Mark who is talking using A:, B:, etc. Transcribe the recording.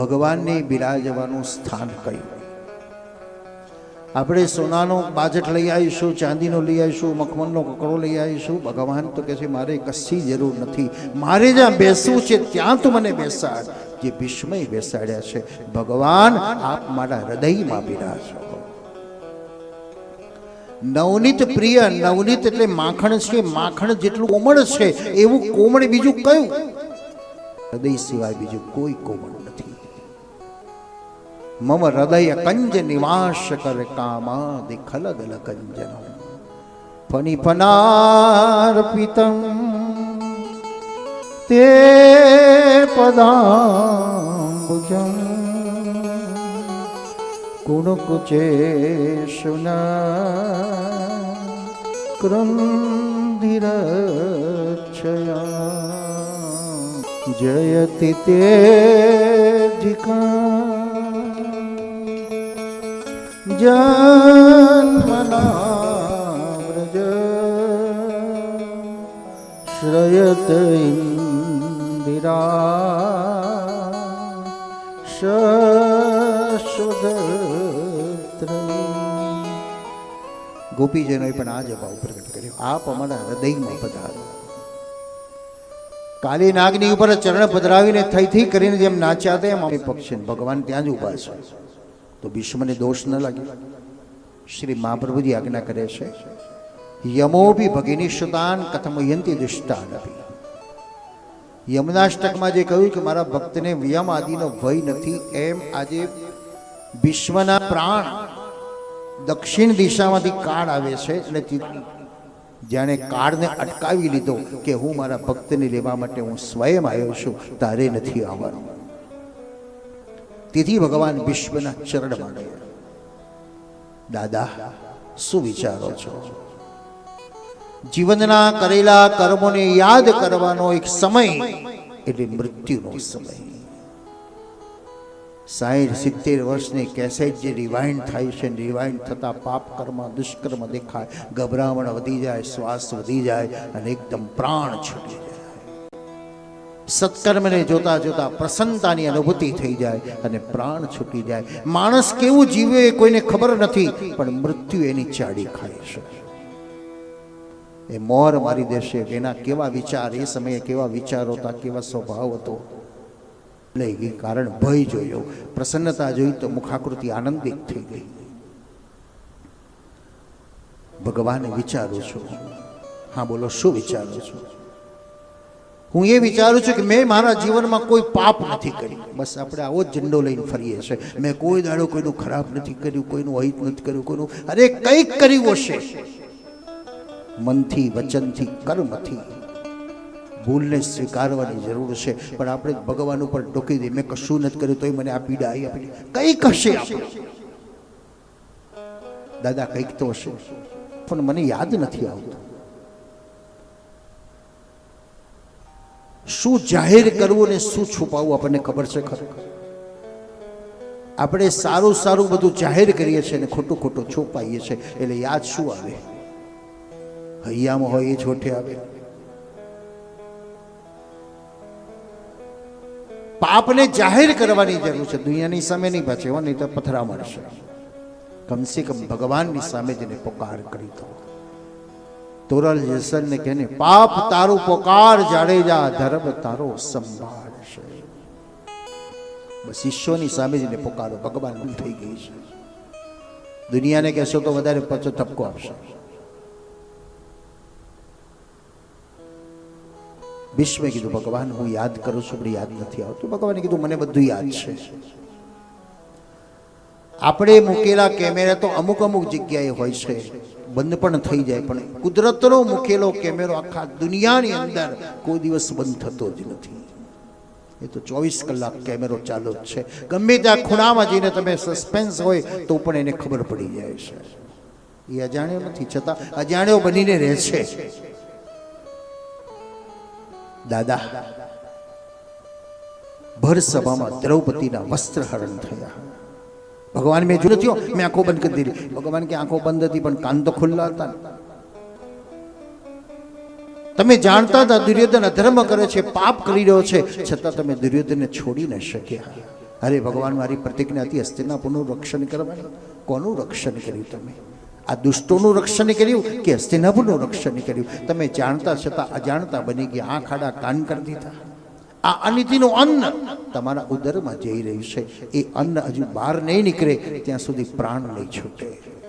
A: ભગવાનને બિરાજવાનું સ્થાન કયું? આપણે સોનાનો બાજટ લઈ આવીશું, ચાંદીનો લઈ આવીશું, મખમલનો કકડો લઈ આવીશું. ભગવાન તો કહે છે, મારે કશી જરૂર નથી. મારે જ્યાં બેસવું છે, ત્યાં તું મને બેસાડ. જે ભીષ્મય બેસાડ્યા છે, ભગવાન, આપ મારા હૃદયમાં બિરાજો. નવનીત પ્રિય, નવનીત એટલે માખણ છે, માખણ જેટલું કોમળ છે, એવું કોમળ બીજું કયું? હૃદય સિવાય બીજું કોઈ કોમળ નથી. મમ હૃદય કંજ નિવાસ કર કામાદિ ખલદલ કંજન ફની ફનાર્પિતમ તે પદાંબુજમ ગુણકુચેશુના ક્રંધિરક્ષયા જયતિ તેજિકા જન્મના વ્રજ શ્રયત ઇન્દિરા. શશુધત્ર ગોપીજનોએ પણ આ જવાબ પ્રગટ કર્યો. આપ અમારા હૃદયમાં પધારો. કાલી નાગની ઉપર ચરણ પધરાવીને થઈ થઈ કરીને જેમ નાચ્યા હતા એમ અમે પક્ષી ભગવાન ત્યાં જ ઊભા છે. તો ભીષ્મને દોષ ન લાગ્યો શ્રી મહાપ્રભુજી આજ્ઞા કરે છે યમોભી ભગિની સુતાન કથમયંતી દુષ્ટાનપી. યમનાષ્ટકમાં જે કહ્યું કે મારા ભક્તને વ્યમ આદિનો ભય નથી, એમ આજે વિશ્વના પ્રાણ દક્ષિણ દિશામાંથી કાળ આવે છે અને જાણે કાળને અટકાવી લીધો કે હું મારા ભક્તને લેવા માટે હું સ્વયં આવ્યો છું, તારે નથી આવવાનું. તેથી ભગવાન વિશ્વના ચરણમાં ગયા. દાદા, શું વિચારો છો? જીવનના કરેલા કર્મોને યાદ કરવાનો એક સમય એટલે મૃત્યુનો સમય. સાહીઠ, સિત્તેર વર્ષની કેસેટ જે રિવાઇન્ડ થાય છે રિવાઇન્ડ થતાં પાપ કર્મ, દુષ્કર્મ દેખાય, ગભરામણ વધી જાય, શ્વાસ વધી જાય અને એકદમ પ્રાણ છૂટી જાય. સત્કર્મને જોતા જોતા પ્રસન્નતાની અનુભૂતિ થઈ જાય અને પ્રાણ છૂટી જાય. માણસ કેવું જીવે એ કોઈને ખબર નથી, પણ મૃત્યુ એની ચાડી ખાય છે. એ મોર મારી દેશે, એના કેવા વિચાર, એ સમયે કેવા વિચારો હતા, કેવા સ્વભાવ હતો. લઈ ગઈ કારણ ભય જોયો. પ્રસન્નતા જોઈ તો મુખાકૃતિ આનંદિત થઈ ગઈ. ભગવાન વિચારું છું. હા, બોલો, શું વિચારું છો? હું એ વિચારું છું કે મેં મારા જીવનમાં કોઈ પાપ નથી કર્યું. બસ આપણે આવો જ ઝંડો લઈને ફરીએ છીએ. મેં કોઈ દાડો કોઈનું ખરાબ નથી કર્યું, કોઈનું અહિત નથી કર્યું, કોઈનું અરે કંઈક કર્યું હશે. મનથી, વચનથી, કર્મથી. ભૂલને સ્વીકારવાની જરૂર છે. પણ આપણે ભગવાન ઉપર ટોકી દઈએ. મેં કશું નથી કર્યું, તોય મને આ પીડા આવી આપી કંઈક હશે આપણે. દાદા, કંઈક તો હશે. પણ મને યાદ નથી આવતું. શું જાહેર કરવું ને શું છુપાવવું આપણને ખબર છે ખરું? આપણે સારું સારું બધું જાહેર કરીએ છીએ ને ખોટું ખોટું છુપાઈએ છીએ. એટલે યાદ શું આવે? હૈયામાં હોય એ છોઠે આવે. પાપને જાહેર કરવાની જરૂર છે. દુનિયાની સામે નહીં પાછળ નહીં તો પથરા મળશે કમસે કમ ભગવાનની સામે જેને પોકાર કરી દો તોરલ જસનને કહેને, પાપ તારું પોકાર જાડેજા, ધર્મ તારો સંભાળશે. બસ ઈશ્વરની સામે જઈને પોકારો, ભગવાન થઈ ગઈ છે. દુનિયાને કહેશો તો વધારે પચો ઠપકો આપશે. વિશ્વે કીધું, ભગવાન, હું યાદ કરું છું પણ યાદ નથી આવતું. ભગવાને કીધું, મને બધું યાદ છે. આપણે મૂકેલા કેમેરા તો અમુક અમુક જગ્યાએ હોય છે. બંધ પણ થઈ જાય, પણ કુદરતનો મૂકેલો કેમેરો આખા દુનિયાની અંદર કોઈ દિવસ બંધ થતો જ નથી. એ તો ચોવીસ કલાક કેમેરો ચાલુ જ છે. ગમે ત્યાં ખૂણામાં જઈને તમે સસ્પેન્સ હોય તો પણ એને ખબર પડી જાય છે. એ અજાણ્યો નથી, છતાં અજાણ્યો બનીને રહે છે. દાદા, ભર સભામાં દ્રૌપદીના વસ્ત્ર હરણ થયા. ભગવાન મેં જોયું થયો, મેં આંખો બંધ કરી દીધી. ભગવાન કે આંખો બંધ હતી, પણ કાન તો ખુલ્લા હતા તમે જાણતા હતા દુર્યોધન અધર્મ કરે છે, પાપ કરી રહ્યો છે, છતાં તમે દુર્યોધનને છોડી ન શક્યા. અરે ભગવાન, મારી પ્રતિજ્ઞા હતી હસ્તિનાપુરનું રક્ષણ કરવાનું. કોનું રક્ષણ કર્યું તમે? આ દુષ્ટોનું રક્ષણ કર્યું કે હસ્તિનાપુરનું રક્ષણ કર્યું? તમે જાણતા છતાં અજાણતા બની ગયા, આંખ આડા કાન કરી દીધા. આ અનિતિનું અન્ન તમારા ઉદરમાં જઈ રહ્યું છે. એ અન્ન હજુ બહાર નહીં નીકળે, ત્યાં સુધી પ્રાણ નહીં છૂટે.